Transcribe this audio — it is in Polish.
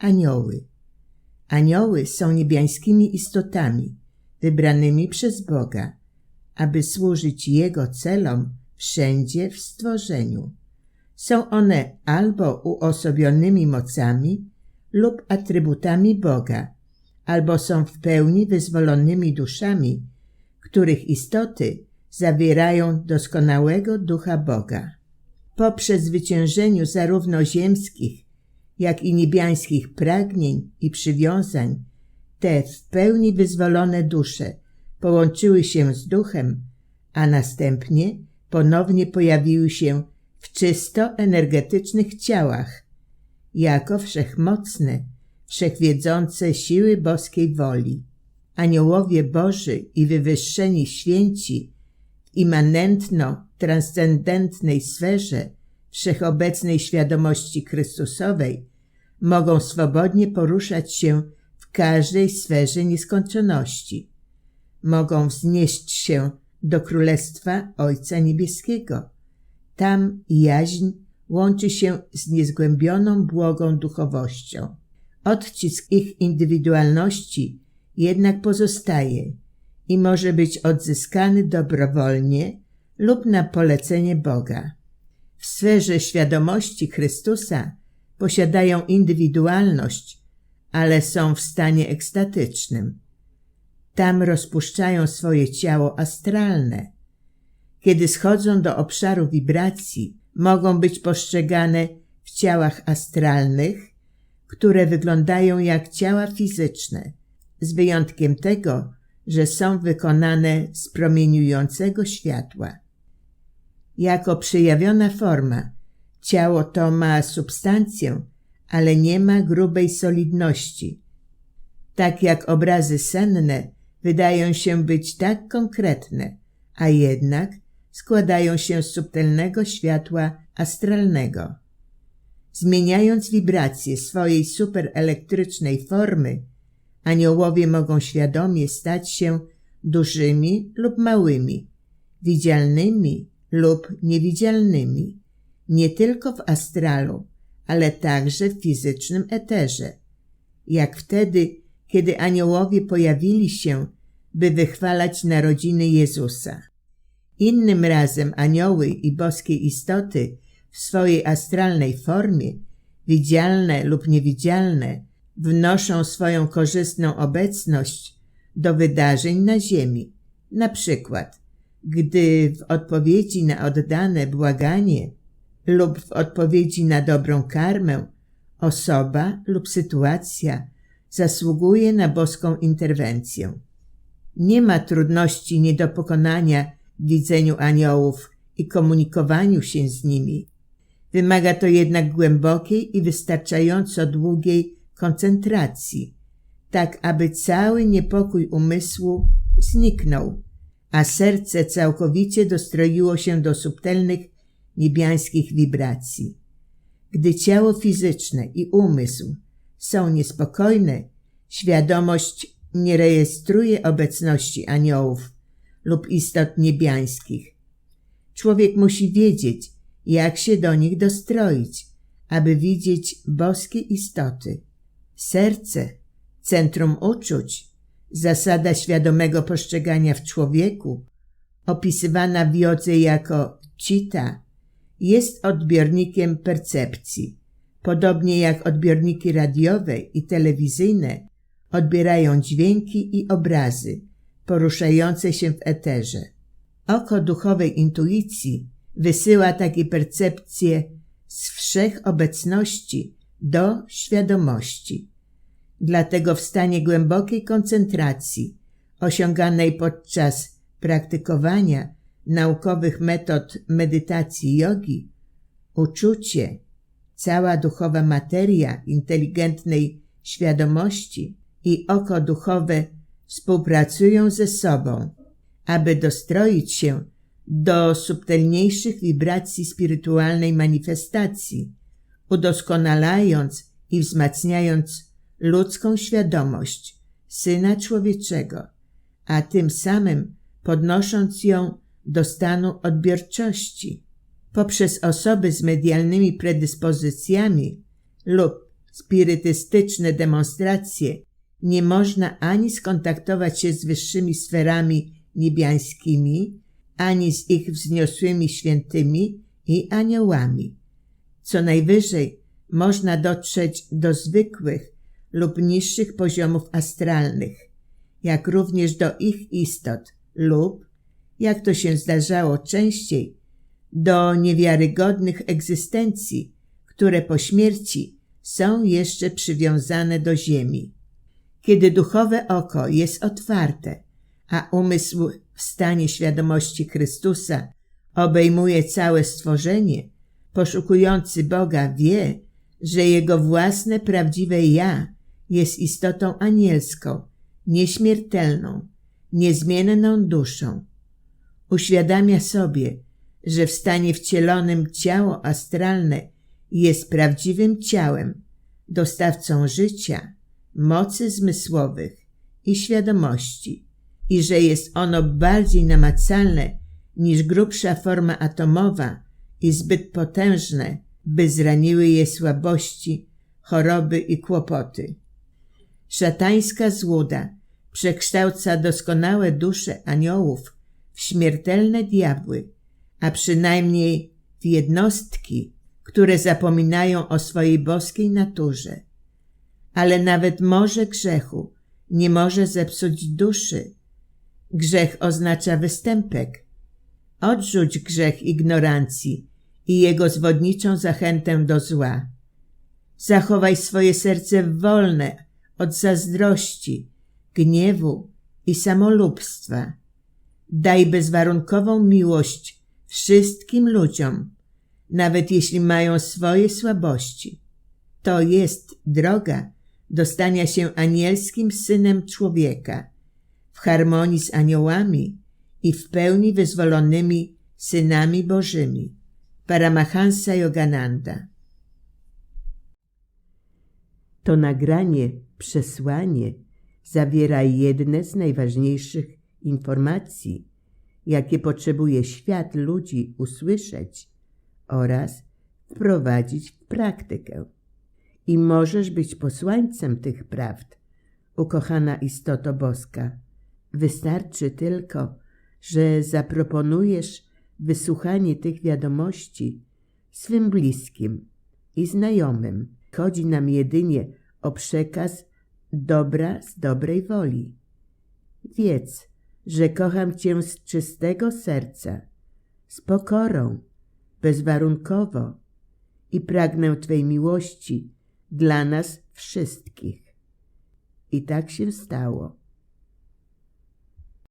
anioły. Anioły są niebiańskimi istotami, wybranymi przez Boga, aby służyć Jego celom wszędzie w stworzeniu. Są one albo uosobionymi mocami lub atrybutami Boga, albo są w pełni wyzwolonymi duszami, których istoty zawierają doskonałego ducha Boga. Po przezwyciężeniu zarówno ziemskich, jak i niebiańskich pragnień i przywiązań, te w pełni wyzwolone dusze połączyły się z duchem, a następnie ponownie pojawiły się w czysto energetycznych ciałach, jako wszechmocne, wszechwiedzące siły boskiej woli. Aniołowie Boży i wywyższeni święci w immanentno-transcendentnej sferze wszechobecnej świadomości Chrystusowej mogą swobodnie poruszać się w każdej sferze nieskończoności. Mogą wznieść się do Królestwa Ojca Niebieskiego. Tam jaźń łączy się z niezgłębioną błogą duchowością. Odcisk ich indywidualności jednak pozostaje i może odzyskany odzyskany dobrowolnie lub na polecenie Boga. W sferze świadomości Chrystusa posiadają indywidualność, ale są w stanie ekstatycznym. Tam rozpuszczają swoje ciało astralne. Kiedy schodzą do obszaru wibracji, mogą być postrzegane w ciałach astralnych, które wyglądają jak ciała fizyczne, z wyjątkiem tego, że są wykonane z promieniującego światła. Jako przejawiona forma, ciało to ma substancję, ale nie ma grubej solidności. Tak jak obrazy senne wydają się być tak konkretne, a jednak składają się z subtelnego światła astralnego. Zmieniając wibracje swojej superelektrycznej formy, aniołowie mogą świadomie stać się dużymi lub małymi, widzialnymi lub niewidzialnymi, nie tylko w astralu, ale także w fizycznym eterze. Jak wtedy, kiedy aniołowie pojawili się, by wychwalać narodziny Jezusa. Innym razem anioły i boskie istoty w swojej astralnej formie, widzialne lub niewidzialne, wnoszą swoją korzystną obecność do wydarzeń na ziemi. Na przykład, gdy w odpowiedzi na oddane błaganie lub w odpowiedzi na dobrą karmę osoba lub sytuacja zasługuje na boską interwencję. Nie ma trudności nie do pokonania w widzeniu aniołów i komunikowaniu się z nimi. Wymaga to jednak głębokiej i wystarczająco długiej koncentracji, tak aby cały niepokój umysłu zniknął, a serce całkowicie dostroiło się do subtelnych niebiańskich wibracji. Gdy ciało fizyczne i umysł są niespokojne, świadomość nie rejestruje obecności aniołów lub istot niebiańskich. Człowiek musi wiedzieć, jak się do nich dostroić, aby widzieć boskie istoty. Serce, centrum uczuć, zasada świadomego postrzegania w człowieku, opisywana w jodze jako cita, jest odbiornikiem percepcji. Podobnie jak odbiorniki radiowe i telewizyjne odbierają dźwięki i obrazy poruszające się w eterze. Oko duchowej intuicji wysyła takie percepcje z wszechobecności do świadomości. Dlatego w stanie głębokiej koncentracji, osiąganej podczas praktykowania naukowych metod medytacji jogi, uczucie, cała duchowa materia inteligentnej świadomości i oko duchowe współpracują ze sobą, aby dostroić się do subtelniejszych wibracji spirytualnej manifestacji, udoskonalając i wzmacniając ludzką świadomość Syna Człowieczego, a tym samym podnosząc ją do stanu odbiorczości poprzez osoby z medialnymi predyspozycjami lub spirytystyczne demonstracje, nie można ani skontaktować się z wyższymi sferami niebiańskimi, ani z ich wzniosłymi świętymi i aniołami. Co najwyżej można dotrzeć do zwykłych lub niższych poziomów astralnych, jak również do ich istot lub, jak to się zdarzało częściej, do niewiarygodnych egzystencji, które po śmierci są jeszcze przywiązane do ziemi. Kiedy duchowe oko jest otwarte, a umysł w stanie świadomości Chrystusa obejmuje całe stworzenie, poszukujący Boga wie, że jego własne prawdziwe ja jest istotą anielską, nieśmiertelną, niezmienną duszą. Uświadamia sobie, że w stanie wcielonym ciało astralne jest prawdziwym ciałem, dostawcą życia, mocy zmysłowych i świadomości i że jest ono bardziej namacalne niż grubsza forma atomowa i zbyt potężne, by zraniły je słabości, choroby i kłopoty. Szatańska złuda przekształca doskonałe dusze aniołów śmiertelne diabły, a przynajmniej w jednostki, które zapominają o swojej boskiej naturze. Ale nawet morze grzechu nie może zepsuć duszy. Grzech oznacza występek. Odrzuć grzech ignorancji i jego zwodniczą zachętę do zła. Zachowaj swoje serce wolne od zazdrości, gniewu i samolubstwa. Daj bezwarunkową miłość wszystkim ludziom, nawet jeśli mają swoje słabości. To jest droga do stania się anielskim synem człowieka, w harmonii z aniołami i w pełni wyzwolonymi synami bożymi. Paramahansa Yogananda. To nagranie, przesłanie zawiera jedne z najważniejszych informacji, jakie potrzebuje świat ludzi usłyszeć oraz wprowadzić w praktykę. I możesz być posłańcem tych prawd, ukochana istoto boska. Wystarczy tylko, że zaproponujesz wysłuchanie tych wiadomości swym bliskim i znajomym. Chodzi nam jedynie o przekaz dobra z dobrej woli. Wiedz, że kocham Cię z czystego serca, z pokorą, bezwarunkowo i pragnę Twej miłości dla nas wszystkich. I tak się stało.